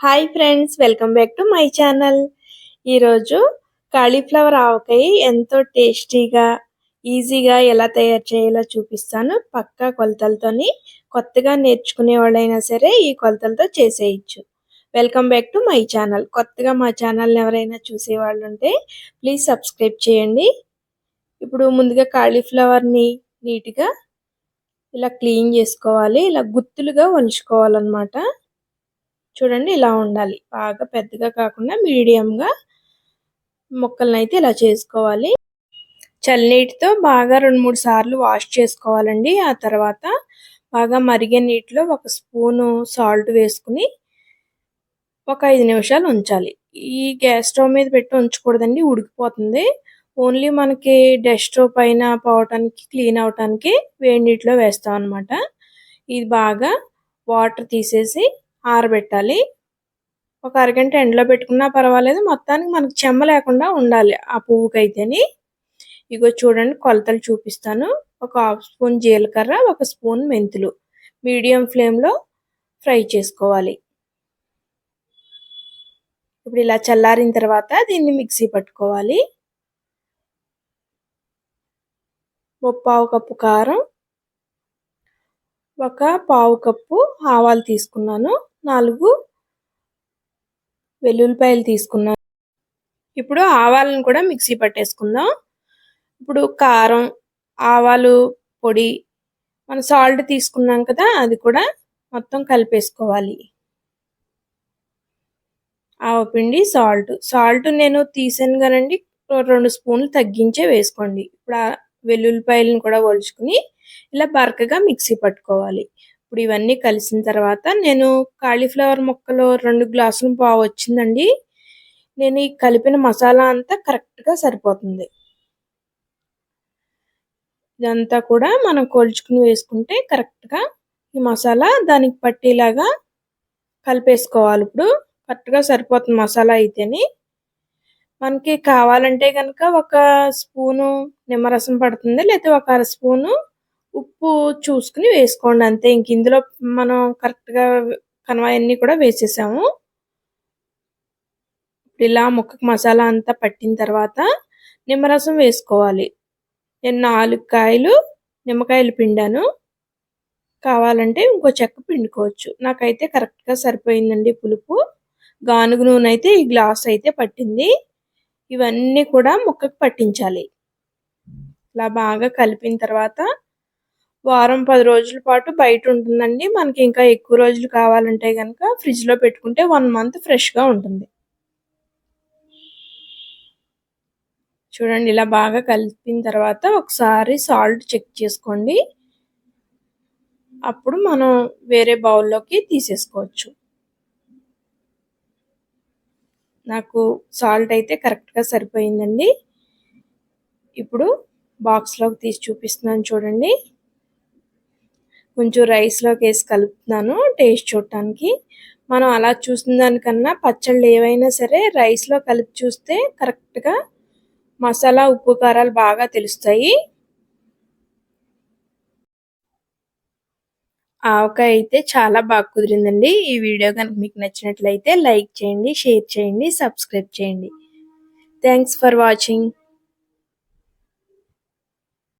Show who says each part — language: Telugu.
Speaker 1: Hi friends welcome back to my channel ఈరోజు కాలీఫ్లవర్ ఆవకాయ ఎంతో టేస్టీగా ఈజీగా ఎలా తయారు చేయాలో చూపిస్తాను. పక్కా కొలతలతోని కొత్తగా నేర్చుకునే వాళ్ళైనా సరే ఈ కొలతలతో చేసేయచ్చు. Welcome back to my channel కొత్తగా మా ఛానల్ని ఎవరైనా చూసేవాళ్ళు ఉంటే ప్లీజ్ సబ్స్క్రైబ్ చేయండి. ఇప్పుడు ముందుగా కాలీఫ్లవర్ని నీట్గా ఇలా క్లీన్ చేసుకోవాలి. ఇలా గుత్తులుగా వంచుకోవాలన్నమాట. చూడండి ఇలా ఉండాలి. బాగా పెద్దగా కాకుండా మీడియంగా ముక్కలను అయితే ఇలా చేసుకోవాలి. చల్లనీటితో బాగా రెండు మూడు సార్లు వాష్ చేసుకోవాలండి. ఆ తర్వాత బాగా మరిగే నీటిలో ఒక స్పూను సాల్ట్ వేసుకుని ఒక ఐదు నిమిషాలు ఉంచాలి. ఈ గ్యాస్ స్టవ్ మీద పెట్టి ఉంచకూడదండి ఉడికిపోతుంది. ఓన్లీ మనకి డస్ట్ స్టవ్ పైన పోవటానికి క్లీన్ అవటానికి వేడి నీటిలో వేస్తాం అనమాట ఇది బాగా వాటర్ తీసేసి ఆరబెట్టాలి. ఒక అరగంట ఎండలో పెట్టుకున్నా పర్వాలేదు. మొత్తానికి మనకు చెమ్మ లేకుండా ఉండాలి ఆ పువ్వుకైతేని. ఇగో చూడండి కొలతలు చూపిస్తాను. ఒక హాఫ్ స్పూన్ జీలకర్ర ఒక స్పూన్ మెంతులు. మీడియం ఫ్లేమ్లో ఫ్రై చేసుకోవాలి. ఇప్పుడు ఇలా చల్లారిన తర్వాత దీన్ని మిక్సీ పట్టుకోవాలి. పావు కప్పు కారం ఒక పావు కప్పు ఆవాలు తీసుకున్నాను. నాలుగు వెల్లుల్లిపాయలు తీసుకున్నాను ఇప్పుడు ఆవాలను కూడా మిక్సీ పట్టేసుకుందాం. ఇప్పుడు కారం ఆవాలు పొడి మన సాల్ట్ తీసుకున్నాం కదా అది కూడా మొత్తం కలిపేసుకోవాలి. ఆవపిండి సాల్ట్. సాల్ట్ నేను తీసాను కానండి రెండు స్పూన్లు తగ్గించే వేసుకోండి. ఇప్పుడు వెల్లుల్లిపాయలను కూడా ఒలుచుకుని ఇలా బరకగా మిక్సీ పట్టుకోవాలి. ఇప్పుడు ఇవన్నీ కలిసిన తర్వాత నేను కాలీఫ్లవర్ ముక్కలు రెండు గ్లాసులు పావు వచ్చిందండి. నేను ఈ కలిపిన మసాలా అంతా కరెక్ట్గా సరిపోతుంది. ఇదంతా కూడా మనం కొలుచుకుని వేసుకుంటే కరెక్ట్గా ఈ మసాలా దానికి పట్టేలాగా కలిపేసుకోవాలి. ఇప్పుడు కరెక్ట్గా సరిపోతుంది మసాలా అయితేని. మనకి కావాలంటే కనుక ఒక స్పూను నిమ్మరసం పడుతుంది లేకపోతే ఒక అర స్పూను ఉప్పు చూసుకుని వేసుకోండి అంతే. ఇంక ఇందులో మనం కరెక్ట్గా కనవాయన్నీ కూడా వేసేసాము. ఇలా ముక్కకు మసాలా అంతా పట్టిన తర్వాత నిమ్మరసం వేసుకోవాలి. నేను నాలుగు కాయలు నిమ్మకాయలు పిండాను. కావాలంటే ఇంకో చెక్క పిండుకోవచ్చు. నాకైతే కరెక్ట్గా సరిపోయిందండి పులుపు. గానుగు నూనె అయితే ఈ గ్లాస్ అయితే పట్టింది. ఇవన్నీ కూడా ముక్కకు పట్టించాలి. ఇలా బాగా కలిపిన తర్వాత వారం పది రోజుల పాటు బయట ఉంటుందండి. మనకి ఇంకా ఎక్కువ రోజులు కావాలంటే కనుక ఫ్రిడ్జ్లో పెట్టుకుంటే వన్ మంత్ ఫ్రెష్గా ఉంటుంది. చూడండి ఇలా బాగా కలిపిన తర్వాత ఒకసారి సాల్ట్ చెక్ చేసుకోండి. అప్పుడు మనం వేరే బౌల్లోకి తీసేసుకోవచ్చు. నాకు సాల్ట్ అయితే కరెక్ట్గా సరిపోయిందండి. ఇప్పుడు బాక్స్లోకి తీసి చూపిస్తున్నాను చూడండి. కొంచెం రైస్లోకి వేసి కలుపుతున్నాను టేస్ట్ చూడటానికి. మనం అలా చూసిన దానికన్నా పచ్చళ్ళు ఏవైనా సరే రైస్లో కలిపి చూస్తే కరెక్ట్గా మసాలా ఉప్పు కారాలు బాగా తెలుస్తాయి. ఆవకాయ అయితే చాలా బాగా కుదిరిందండి. ఈ వీడియో కనుక మీకు నచ్చినట్లయితే లైక్ చేయండి షేర్ చేయండి సబ్స్క్రైబ్ చేయండి. Thanks for watching.